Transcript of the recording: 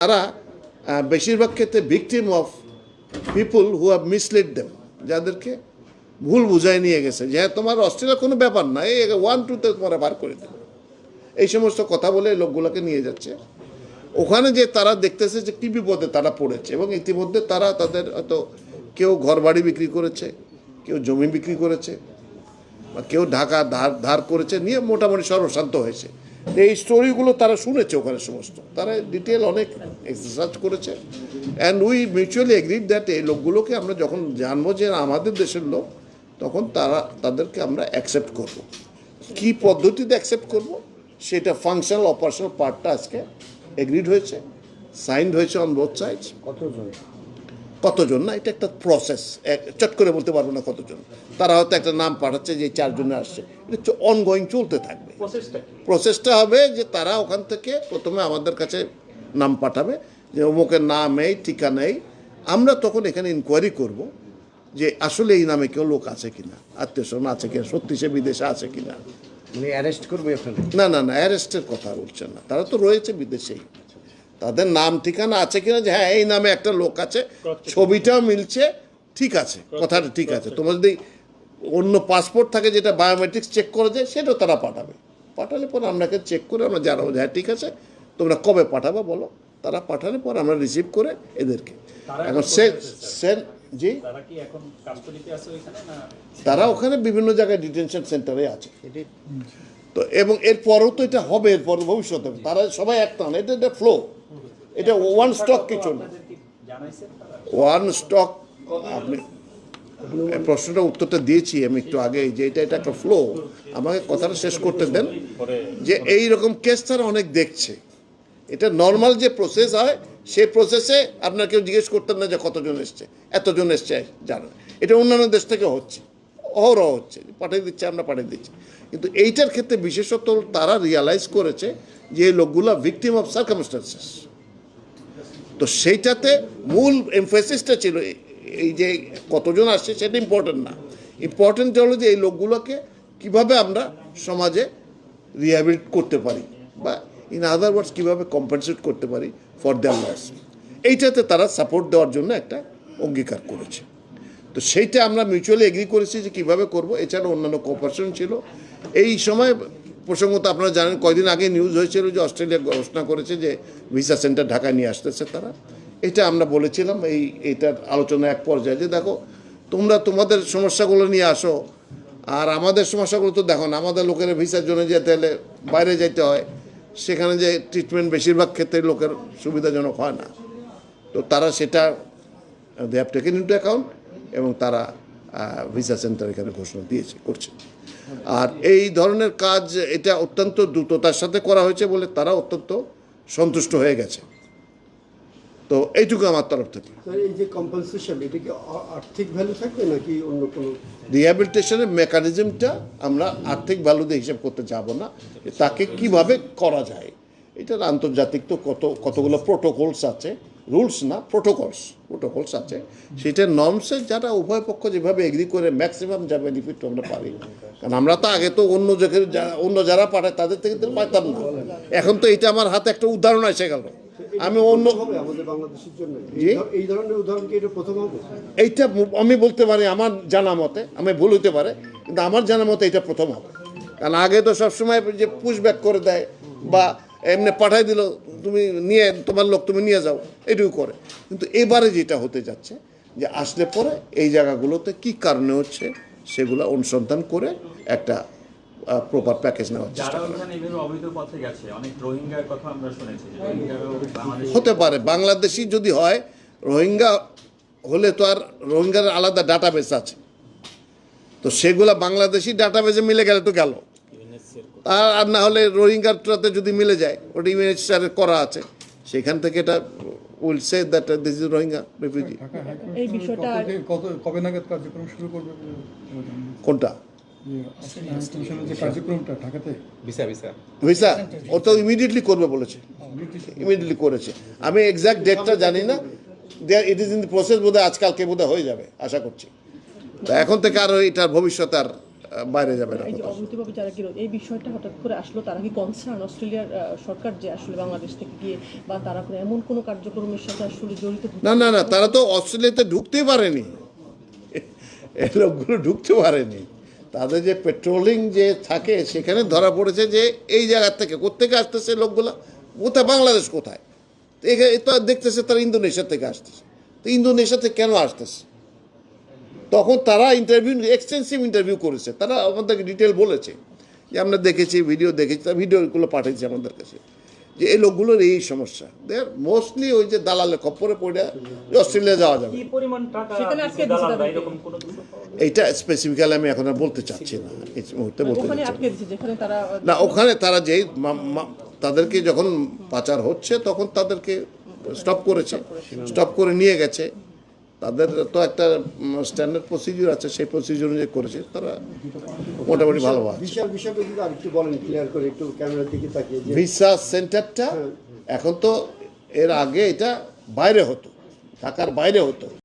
তারা বেশিরভাগ ক্ষেত্রে victim of people who have misled them যাদেরকে ভুল বুঝায় নিয়ে গেছে যে হ্যাঁ, তোমার অস্ট্রেলিয়া কোনো ব্যাপার না এই ওয়ান টুতে তোমার বার করে দেবে এই সমস্ত কথা বলে লোকগুলোকে নিয়ে যাচ্ছে। ওখানে যে তারা দেখতেছে যে কী বিপদে তারা পড়েছে এবং ইতিমধ্যে তারা তাদের হয়তো কেউ ঘর বাড়ি বিক্রি করেছে কেউ জমি বিক্রি করেছে বা কেউ ঢাকা ধার ধার করেছে নিয়ে মোটামুটি সর্বশান্ত হয়েছে। এই স্টোরিগুলো তারা শুনেছে ওখানে সমস্ত। তারা ডিটেল অনেক এক্সারসাইজ করেছে। And we mutually agreed that এই লোকগুলোকে আমরা যখন জানব যে আমাদের দেশের লোক, তখন তারা, তাদেরকে আমরা অ্যাকসেপ্ট করব। কী পদ্ধতিতে অ্যাকসেপ্ট করব? সেটা ফাংশনাল অপারেশনাল পার্টটা আজকে এগ্রিড হয়েছে সাইন্ড হয়েছে অন বোথ সাইডস কতজন? কতজন না এটা একটা প্রসেস চট করে বলতে পারব না কতজন। তারা হয়তো একটা নাম পাঠাচ্ছে যে চারজনে আসছে। এটা অনগোয়িং চলতে থাকবে। প্রসেসটা হবে যে তারা ওখান থেকে প্রথমে আমাদের কাছে নাম পাঠাবে যে অমুকের নাম এই ঠিকানা এই। আমরা তখন এখানে ইনকোয়ারি করব যে আসলে এই নামে কেউ লোক আছে কিনা আত্মীয় স্বজন আছে কিনা সত্যি সে বিদেশে আছে কিনা। অ্যারেস্ট করবে না না না অ্যারেস্টের কথা বলছেন না। তারা তো রয়েছে বিদেশেই। তাদের নাম ঠিকানা আছে কিনা যে হ্যাঁ এই নামে একটা লোক আছে ছবিটাও মিলছে ঠিক আছে কথাটা ঠিক আছে। তোমার যদি অন্য পাসপোর্ট থাকে যেটা বায়োমেট্রিক্স চেক করে যায় সেটাও তারা পাঠাবে। পাঠালে পরে আপনাকে চেক করে আমরা জানাব যে হ্যাঁ ঠিক আছে তোমরা কবে পাঠাবে বলো। তারা পাঠালে পর আমরা রিসিভ করে এদেরকে। এখন সে সে জি? তারা কি এখন কাস্টডিতে আছে ওইখানে না? তারা ওখানে বিভিন্ন জায়গায় ডিটেনশন সেন্টারে আছে। তো এবং এর পরেও তো এটা হবে এরপর ভবিষ্যতে তারা সবাই একটা না এটা একটা ফ্লো এটা ওয়ান স্টক কিছু না ওয়ান স্টক আপনি প্রশ্নটা উত্তরটা দিয়েছি আমি একটু আগে, যে এটা এটা একটা ফ্লো আমাকে কথাটা শেষ করতে দেন, যে এই রকম কেস তারা অনেক দেখছে। এটা নর্মাল যে প্রসেস হয়, সেই প্রসেসে আপনার কেউ জিজ্ঞেস করতেন না যে কতজন এসছে, এতজন এসছে জানেন এটা অন্যান্য দেশ থেকে হচ্ছে, অহরহ হচ্ছে, পাঠিয়ে দিচ্ছে, আমরা পাঠিয়ে দিচ্ছি। কিন্তু এইটার ক্ষেত্রে বিশেষত তারা রিয়ালাইজ করেছে যে এই লোকগুলো ভিকটিম অফ সার্কামস্টান্সেস তো সেইটাতে মূল এমফেসিসটা ছিল এই- যে কতজন আসছে সেটা ইম্পর্টেন্ট না। ইম্পর্টেন্ট হলো যে এই লোকগুলোকে কীভাবে আমরা সমাজে রিহ্যাবিলিট করতে পারি বা ইন আদার ওয়ার্ডস কীভাবে কম্পেনসেট করতে পারি ফর দেয়ার লস এইটাতে তারা সাপোর্ট দেওয়ার জন্য একটা অঙ্গীকার করেছে। তো সেইটা আমরা মিউচুয়ালি এগ্রি করেছি যে কীভাবে করব, এছাড়া অন্যান্য কোঅপারেশন ছিল। এই সময় প্রসঙ্গত আপনারা জানেন কয়দিন আগে নিউজ হয়েছিল যে অস্ট্রেলিয়া ঘোষণা করেছে যে ভিসা সেন্টার ঢাকায় নিয়ে আসতেছে তারা। এটা আমরা বলেছিলাম, এই এইটার আলোচনা এক পর্যায়ে যে দেখো, তোমরা তোমাদের সমস্যাগুলো নিয়ে আসো, আর আমাদের সমস্যাগুলো তো দেখো না, আমাদের লোকের ভিসার জন্য যেতে হলে বাইরে যেতে হয়, সেখানে যে ট্রিটমেন্ট বেশিরভাগ ক্ষেত্রে লোকের সুবিধাজনক হয় না। তো তারা সেটা they have taken into account এবং তারা ভিসা সেন্টার এখানে ঘোষণা দিয়েছে করছে। আর এই ধরনের কাজ এটা অত্যন্ত দ্রুততার সাথে করা হয়েছে বলে তারা অত্যন্ত সন্তুষ্ট হয়ে গেছে। তো এইটুকু আমার তরফ থেকে। এই যে এটা কি আর্থিক ভ্যালু থাকবে নাকি অন্য কোনো? রিহ্যাবিলিটেশনের মেকানিজমটা আমরা আর্থিক ভ্যালু দিয়ে হিসাব করতে যাব না। তাকে কীভাবে করা যায়? এটার আন্তর্জাতিক তো কত কতগুলো প্রোটোকলস আছে। রুলস না প্রোটোকলস প্রোটোকলস আছে। সেটার নর্মসে যারা উভয় পক্ষ যেভাবে এগ্রি করে ম্যাক্সিমাম যা বেনিফিট আমরা পারি। কারণ আমরা তো আগে তো অন্য জায়গায় অন্য যারা পাঠায় তাদের থেকে তো পাইতাম না। এখন তো এটা আমার হাতে একটা উদাহরণ এসে গেল। আমি অন্য এইটা আমি বলতে পারি আমার জানা মতে আমি ভুল হতে পারে কিন্তু আমার জানা মতে এটা প্রথম হবে। কারণ আগে তো সবসময় যে পুশ ব্যাক করে দেয় বা এমনি পাঠাই দিল তুমি নিয়ে তোমার লোক তুমি নিয়ে যাও। এটুকু করে। কিন্তু এবারে যেটা হতে যাচ্ছে যে আসলে পরে এই জায়গাগুলোতে কি কারণে হচ্ছে সেগুলো অনুসন্ধান করে একটা প্রপার প্যাকেজ নেওয়ার চেষ্টা হতে পারে বাংলাদেশি যদি হয় রোহিঙ্গা হলে তো আর রোহিঙ্গার আলাদা ডাটাবেস আছে। তো সেগুলো বাংলাদেশি ডাটাবেসে মিলে গেলে তো গেল। আর আর না হলে রোহিঙ্গাটাতে যদি মিলে যায় ওটা ইউএনএইচআর করা আছে। সেখান থেকে এটা will say that this is Rohingya refugee এই বিষয়টা কবে নাগাদ কার্যক্রম শুরু করবে? কোনটা? যে ইনস্টিটিউশনের যে কার্যক্রমটা ঢাকাতে। Visa visa. ভিসা? ও তো ইমিডিয়েটলি করবে বলেছে। ইমিডিয়েটলি করেছে। আমি এক্সাক্ট ডেটটা জানি না। It is in the process বোধহয় আজকালকে বোধহয় হয়ে যাবে আশা করছি। তো এখন থেকে আর এটার ভবিষ্যৎ আর বাইরে যাবে না এই যে অবৈধভাবে যারা গেল এই বিষয়টা হঠাৎ করে আসলো তারা কি কনসার্ন অস্ট্রেলিয়ার সরকার যে আসলে বাংলাদেশ থেকে গিয়ে বা তারা কোনো এমন কোনো কার্যক্রমের সাথে আসলে জড়িত না না না তারা তো অস্ট্রেলিয়াতে ঢুকতেই পারেনি। এই লোকগুলো ঢুকতে পারেনি। তাদের যে পেট্রোলিং যে থাকে সেখানে ধরা পড়েছে যে এই জায়গার থেকে কোথেকে আসতেছে লোকগুলো? কোথায়? বাংলাদেশ কোথায়? তো দেখতেছে তারা ইন্দোনেশিয়া থেকে আসতেছে। তো ইন্দোনেশিয়া থেকে কেন আসতেছে? তখন তারা ইন্টারভিউ এক্সটেন্সিভ ইন্টারভিউ করেছে। তারা আমাদেরকে ডিটেল বলেছে। যে আমরা দেখেছি ভিডিও দেখেছি তার ভিডিওগুলো পাঠিয়েছি আমাদের কাছে। যে এই লোকগুলোর এই সমস্যা। দেয়ার মোস্টলি ওই যে দালালে খপ্পরে পড়ে অস্ট্রেলিয়া যাওয়া যাবে? এইটা স্পেসিফিক্যালি আমি এখন আর বলতে চাচ্ছি না। এই মুহূর্তে বলতে ওখানে না। ওখানে তারা যেই তাদেরকে যখন পাচার হচ্ছে তখন তাদেরকে স্টপ করেছে। স্টপ করে নিয়ে গেছে। তাদের তো একটা স্ট্যান্ডার্ড প্রসিডিউর আছে সেই প্রসিডিউর অনুযায়ী করেছে তারা মোটামুটি ভালো আছে। বিশাল বিষয়টা যদি আরেকটু বলেন ক্লিয়ার করে একটু ক্যামেরার দিকে তাকিয়ে ভিসা সেন্টারটা এখন তো এর আগে এটা বাইরে হতো ঢাকার বাইরে হতো।